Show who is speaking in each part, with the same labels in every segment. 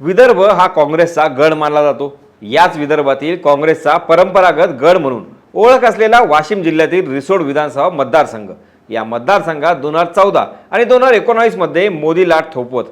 Speaker 1: विदर्भ हा काँग्रेसचा गड मानला जातो. याच विदर्भातील काँग्रेसचा परंपरागत गड म्हणून ओळख असलेला वाशिम जिल्ह्यातील रिसोड विधानसभा मतदारसंघ. या मतदारसंघात दोन हजार चौदा आणि दोन हजार एकोणावीसमध्ये मोदी लाट थोपवत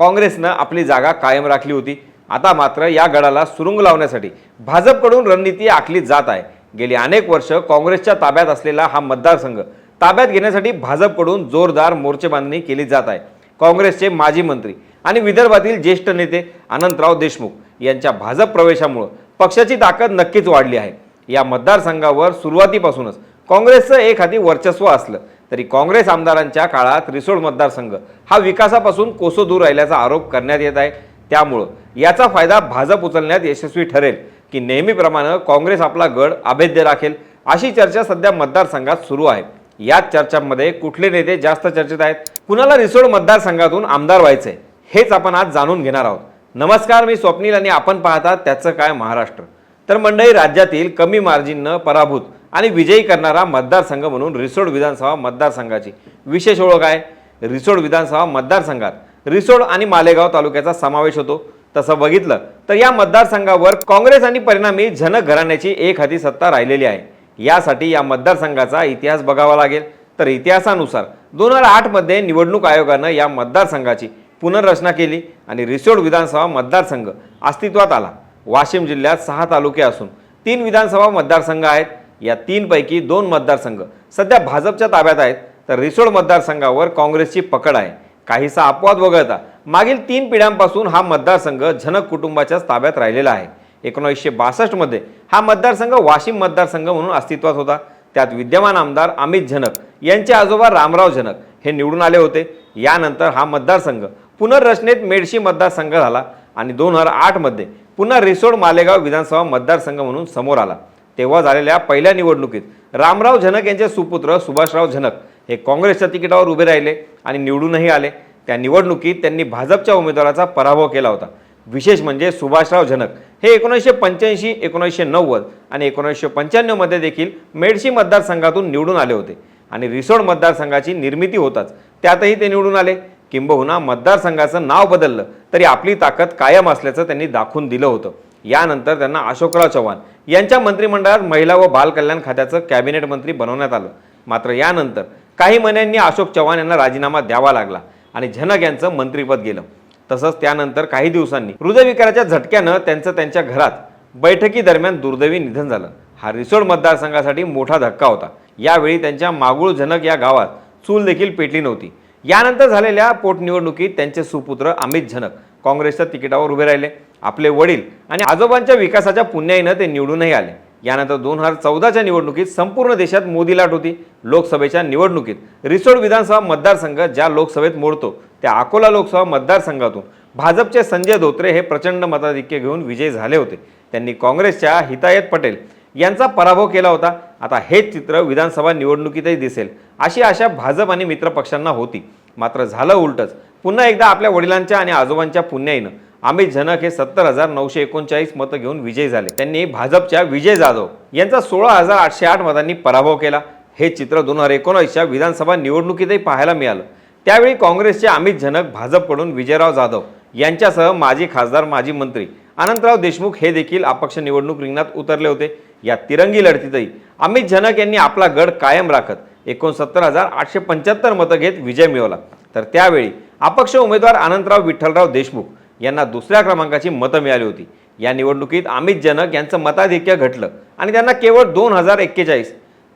Speaker 1: काँग्रेसनं आपली जागा कायम राखली होती. आता मात्र या गडाला सुरुंग लावण्यासाठी भाजपकडून रणनीती आखली जात आहे. गेली अनेक वर्ष काँग्रेसच्या ताब्यात असलेला हा मतदारसंघ ताब्यात घेण्यासाठी भाजपकडून जोरदार मोर्चेबांधणी केली जात आहे. काँग्रेसचे माजी मंत्री आणि विदर्भातील ज्येष्ठ नेते अनंतराव देशमुख यांच्या भाजप प्रवेशामुळं पक्षाची ताकद नक्कीच वाढली आहे. या मतदारसंघावर सुरुवातीपासूनच काँग्रेसचं एक हाती वर्चस्व असलं तरी काँग्रेस आमदारांच्या काळात रिसोड मतदारसंघ हा विकासापासून कोसो दूर राहिल्याचा आरोप करण्यात येत आहे. त्यामुळं याचा फायदा भाजप उचलण्यात यशस्वी ठरेल की नेहमीप्रमाणे काँग्रेस आपला गड अभेद्य राखेल अशी चर्चा सध्या मतदारसंघात सुरू आहे. याच चर्चांमध्ये कुठले नेते जास्त चर्चेत आहेत? कुणाला रिसोड मतदारसंघातून आमदार व्हायचंय? हेच आपण आज जाणून घेणार आहोत. नमस्कार मी स्वप्नील आणि आपण पाहतात त्याचं काय महाराष्ट्र. तर मंडळी राज्यातील कमी मार्जिननं पराभूत आणि विजयी करणारा मतदारसंघ म्हणून रिसोड विधानसभा मतदारसंघाची. विशेष ओळख आहे रिसोड विधानसभा मतदारसंघात. रिसोड आणि मालेगाव तालुक्याचा समावेश होतो. तसं बघितलं तर या मतदारसंघावर काँग्रेस आणि परिणामी जनक घराण्याची एक हाती सत्ता राहिलेली आहे. यासाठी या मतदारसंघाचा इतिहास बघावा लागेल. तर इतिहासानुसार दोन हजार आठमध्ये निवडणूक आयोगानं या मतदारसंघाची पुनर्रचना केली आणि रिसोड विधानसभा मतदारसंघ अस्तित्वात आला. वाशिम जिल्ह्यात सहा तालुके असून तीन विधानसभा मतदारसंघ आहेत. या तीनपैकी दोन मतदारसंघ सध्या भाजपच्या ताब्यात आहेत. तर रिसोड मतदारसंघावर काँग्रेसची पकड आहे. काहीसा अपवाद वगळता मागील तीन पिढ्यांपासून हा मतदारसंघ जनक कुटुंबाच्याच ताब्यात राहिलेला आहे. एकोणीसशे बासष्टमध्ये हा मतदारसंघ वाशिम मतदारसंघ म्हणून अस्तित्वात होता. त्यात विद्यमान आमदार अमित झनक यांचे आजोबा रामराव झनक हे निवडून आले होते. यानंतर हा मतदारसंघ पुनर्रचनेत मेडशी मतदारसंघ झाला आणि दोन हजार आठमध्ये पुन्हा रिसोड मालेगाव विधानसभा मतदारसंघ म्हणून समोर आला. तेव्हा झालेल्या पहिल्या निवडणुकीत रामराव झनक यांचे सुपुत्र सुभाषराव झनक हे काँग्रेसच्या तिकिटावर उभे राहिले आणि निवडूनही आले. त्या निवडणुकीत त्यांनी भाजपच्या उमेदवाराचा पराभव केला होता. विशेष म्हणजे सुभाषराव झनक हे एकोणीसशे पंच्याऐंशी एकोणीसशे नव्वद आणि एकोणीसशे पंच्याण्णवमध्ये देखील मेडशी मतदारसंघातून निवडून आले होते. आणि रिसोड मतदारसंघाची निर्मिती होताच त्यातही ते निवडून आले. किंबहुना मतदारसंघाचं नाव बदललं तरी आपली ताकद कायम असल्याचं त्यांनी दाखवून दिलं होतं. यानंतर त्यांना अशोकराव चव्हाण यांच्या मंत्रिमंडळात महिला व बालकल्याण खात्याचं कॅबिनेट मंत्री बनवण्यात आलं. मात्र यानंतर काही महिन्यांनी अशोक चव्हाण यांना राजीनामा द्यावा लागला आणि झनक यांचं मंत्रीपद गेलं. तसंच त्यानंतर काही दिवसांनी हृदयविकाराच्या झटक्यानं त्यांचं त्यांच्या घरात बैठकीदरम्यान दुर्दैवी निधन झालं. हा रिसोड मतदारसंघासाठी मोठा धक्का होता. यावेळी त्यांच्या मागूळ झनक या गावात चूल देखील पेटली नव्हती. यानंतर झालेल्या पोटनिवडणुकीत त्यांचे सुपुत्र अमित झनक काँग्रेसच्या तिकिटावर उभे राहिले. आपले वडील आणि आजोबांच्या विकासाच्या पुण्याईनं ते निवडूनही आले. यानंतर दोन हजार चौदाच्या निवडणुकीत संपूर्ण देशात मोदी लाट होती. लोकसभेच्या निवडणुकीत रिसोड विधानसभा मतदारसंघ ज्या लोकसभेत मोडतो त्या अकोला लोकसभा मतदारसंघातून भाजपचे संजय धोत्रे हे प्रचंड मताधिक्य घेऊन विजयी झाले होते. त्यांनी काँग्रेसच्या हितायत पटेल यांचा पराभव केला होता. आता हेच चित्र विधानसभा निवडणुकीतही दिसेल. अशी आशा भाजप आणि मित्रपक्षांना होती. मात्र झालं उलटच. पुन्हा एकदा आपल्या वडिलांच्या आणि आजोबांच्या पुण्याईनं अमित झनक हे सत्तर हजार नऊशे एकोणचाळीस मतं घेऊन विजयी झाले. त्यांनी भाजपच्या विजय जाधव यांचा सोळा हजार आठशे आठ मतांनी पराभव केला. हे चित्र दोन हजार एकोणावीसच्या विधानसभा निवडणुकीतही पाहायला मिळालं. त्यावेळी काँग्रेसचे अमित झनक भाजपकडून विजयराव जाधव यांच्यासह माजी खासदार माजी मंत्री अनंतराव देशमुख हे देखील अपक्ष निवडणूक रिंगणात उतरले होते. या तिरंगी लढतीतही अमित झनक यांनी आपला गड कायम राखत एकोणसत्तर हजार आठशे पंच्याहत्तर मतं घेत विजय मिळवला. तर त्यावेळी अपक्ष उमेदवार अनंतराव विठ्ठलराव देशमुख यांना दुसऱ्या क्रमांकाची मतं मिळाली होती. या निवडणुकीत अमित जनक यांचं मताधिक्य घटलं आणि त्यांना केवळ दोन हजार एक्केचाळीस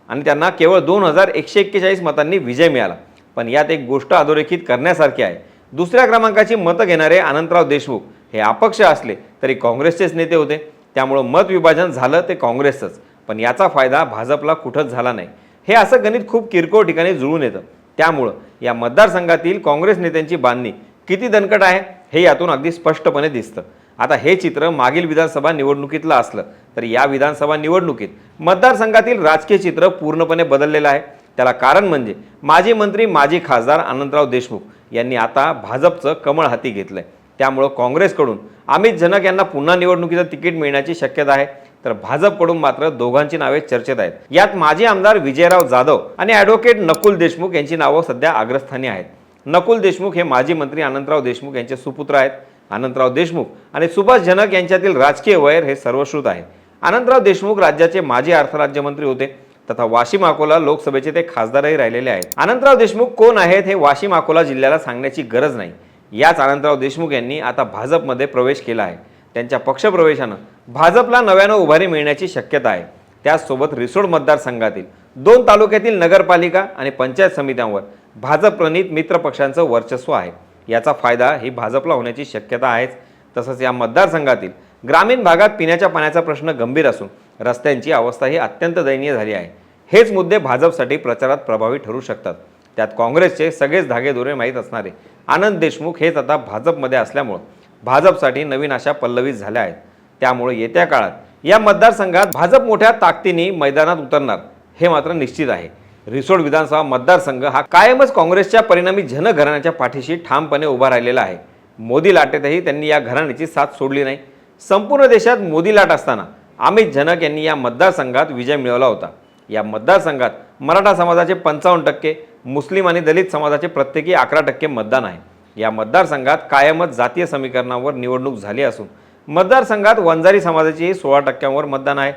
Speaker 1: आणि त्यांना केवळ दोन हजार एकशे एक्केचाळीस मतांनी विजय मिळाला. पण यात एक गोष्ट अधोरेखित करण्यासारखी आहे. दुसऱ्या क्रमांकाची मतं घेणारे अनंतराव देशमुख हे अपक्ष असले तरी काँग्रेसचेच नेते होते. त्यामुळं मत विभाजन झालं ते काँग्रेसचंच. पण याचा फायदा भाजपला कुठंच झाला नाही. हे असं गणित खूप किरकोळ ठिकाणी जुळून येतं. त्यामुळं या मतदारसंघातील काँग्रेस नेत्यांची बांधणी किती दणकट आहे हे यातून अगदी स्पष्टपणे दिसतं. आता हे चित्र मागील विधानसभा निवडणुकीतलं असलं तर या विधानसभा निवडणुकीत मतदारसंघातील राजकीय चित्र पूर्णपणे बदललेलं आहे. त्याला कारण म्हणजे माजी मंत्री माजी खासदार आनंदराव देशमुख यांनी आता भाजपचं कमळ हाती घेतलं आहे त्यामुळं काँग्रेसकडून अमित जनक यांना पुन्हा निवडणुकीचं तिकीट मिळण्याची शक्यता आहे. तर भाजपकडून मात्र दोघांची नावे चर्चेत आहेत. यात माजी आमदार विजयराव जाधव आणि ॲडव्होकेट नकुल देशमुख यांची नावं सध्या अग्रस्थानी आहेत. नकुल देशमुख हे माजी मंत्री अनंतराव देशमुख यांचे सुपुत्र आहेत. अनंतराव देशमुख आणि सुभाष जनक यांच्यातील राजकीय वैर हे सर्वश्रुत आहे. अनंतराव देशमुख राज्याचे माजी अर्थराज्यमंत्री होते तथा वाशिम अकोला लोकसभेचे ते खासदारही राहिलेले आहेत. अनंतराव देशमुख कोण आहेत हे वाशिम अकोला जिल्ह्याला सांगण्याची गरज नाही. याच आनंदराव देशमुख यांनी आता भाजपमध्ये प्रवेश केला आहे. त्यांच्या पक्षप्रवेशानं भाजपला नव्यानं उभारी मिळण्याची शक्यता आहे. त्याचसोबत रिसोड मतदारसंघातील दोन तालुक्यातील नगरपालिका आणि पंचायत समित्यांवर भाजपप्रणित मित्रपक्षांचं वर्चस्व आहे. याचा फायदा ही भाजपला होण्याची शक्यता आहेच. तसंच या मतदारसंघातील ग्रामीण भागात पिण्याच्या पाण्याचा प्रश्न गंभीर असून रस्त्यांची अवस्था ही अत्यंत दयनीय झाली आहे. हेच मुद्दे भाजपसाठी प्रचारात प्रभावी ठरू शकतात. त्यात काँग्रेसचे सगळेच धागेदोरे माहीत असणारे आनंद देशमुख हेच आता भाजपमध्ये असल्यामुळं भाजपसाठी नवीन आशा पल्लवी झाल्या आहेत. त्यामुळे येत्या काळात या मतदारसंघात भाजप मोठ्या ताकदीने मैदानात उतरणार हे मात्र निश्चित आहे. रिसोड विधानसभा मतदारसंघ हा कायमच काँग्रेसच्या परिणामी जनघराण्याच्या पाठीशी ठामपणे उभा राहिलेला आहे. मोदी लाटेतही त्यांनी या घराण्याची साथ सोडली नाही. संपूर्ण देशात मोदी लाट असताना अमित जनक यांनी या मतदारसंघात विजय मिळवला होता. या मतदारसंघात मराठा समाजाचे पंचावन्न टक्के मुस्लिम आणि दलित समाजाचे प्रत्येकी अकरा टक्के मतदान आहे. या मतदारसंघात कायमच जातीय समीकरणावर निवडणूक झाली असून मतदारसंघात वंजारी समाजाचेही सोळा टक्क्यांवर मतदान आहे.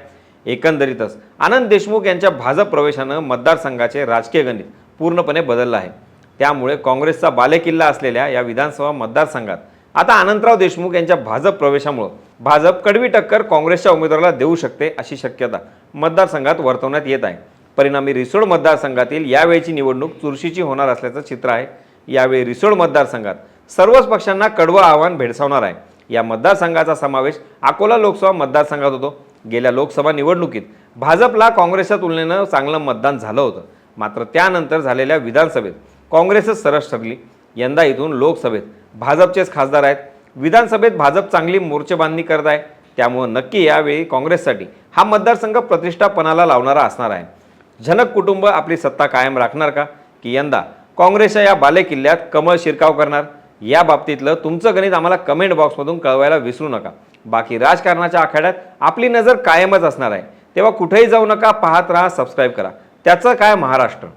Speaker 1: एकंदरीतच आनंद देशमुख यांच्या भाजप प्रवेशानं मतदारसंघाचे राजकीय गणित पूर्णपणे बदललं आहे. त्यामुळे काँग्रेसचा बालेकिल्ला असलेल्या या विधानसभा मतदारसंघात आता अनंतराव देशमुख यांच्या भाजप प्रवेशामुळं भाजप कडवी टक्कर काँग्रेसच्या उमेदवाराला देऊ शकते अशी शक्यता मतदारसंघात वर्तवण्यात येत आहे. परिणामी रिसोड मतदारसंघातील यावेळीची निवडणूक चुरशीची होणार असल्याचं चित्र आहे. यावेळी रिसोड मतदारसंघात सर्वच पक्षांना कडवं आव्हान भेडसावणार आहे. या मतदारसंघाचा समावेश अकोला लोकसभा मतदारसंघात होतो. गेल्या लोकसभा निवडणुकीत भाजपला काँग्रेसच्या तुलनेनं चांगलं मतदान झालं होतं. मात्र त्यानंतर झालेल्या विधानसभेत काँग्रेसच सरस ठरली. यंदा इथून लोकसभेत भाजपचेच खासदार आहेत. विधानसभेत भाजप चांगली मोर्चेबांधणी करत आहे. त्यामुळं नक्की यावेळी काँग्रेससाठी हा मतदारसंघ प्रतिष्ठापणाला लावणारा असणार आहे. जनक कुटुंब आपली सत्ता कायम राखणार का? की यंदा काँग्रेसच्या या बालेकिल्ल्यात कमळ शिरकाव करणार? या बाबतीतलं तुमचं गणित आम्हाला कमेंट बॉक्समधून कळवायला विसरू नका. बाकी राजकारणाच्या आखाड्यात आपली नजर कायमच असणार आहे. तेव्हा कुठेही जाऊ नका पाहत राहा सबस्क्राईब करा. त्याचं काय महाराष्ट्र?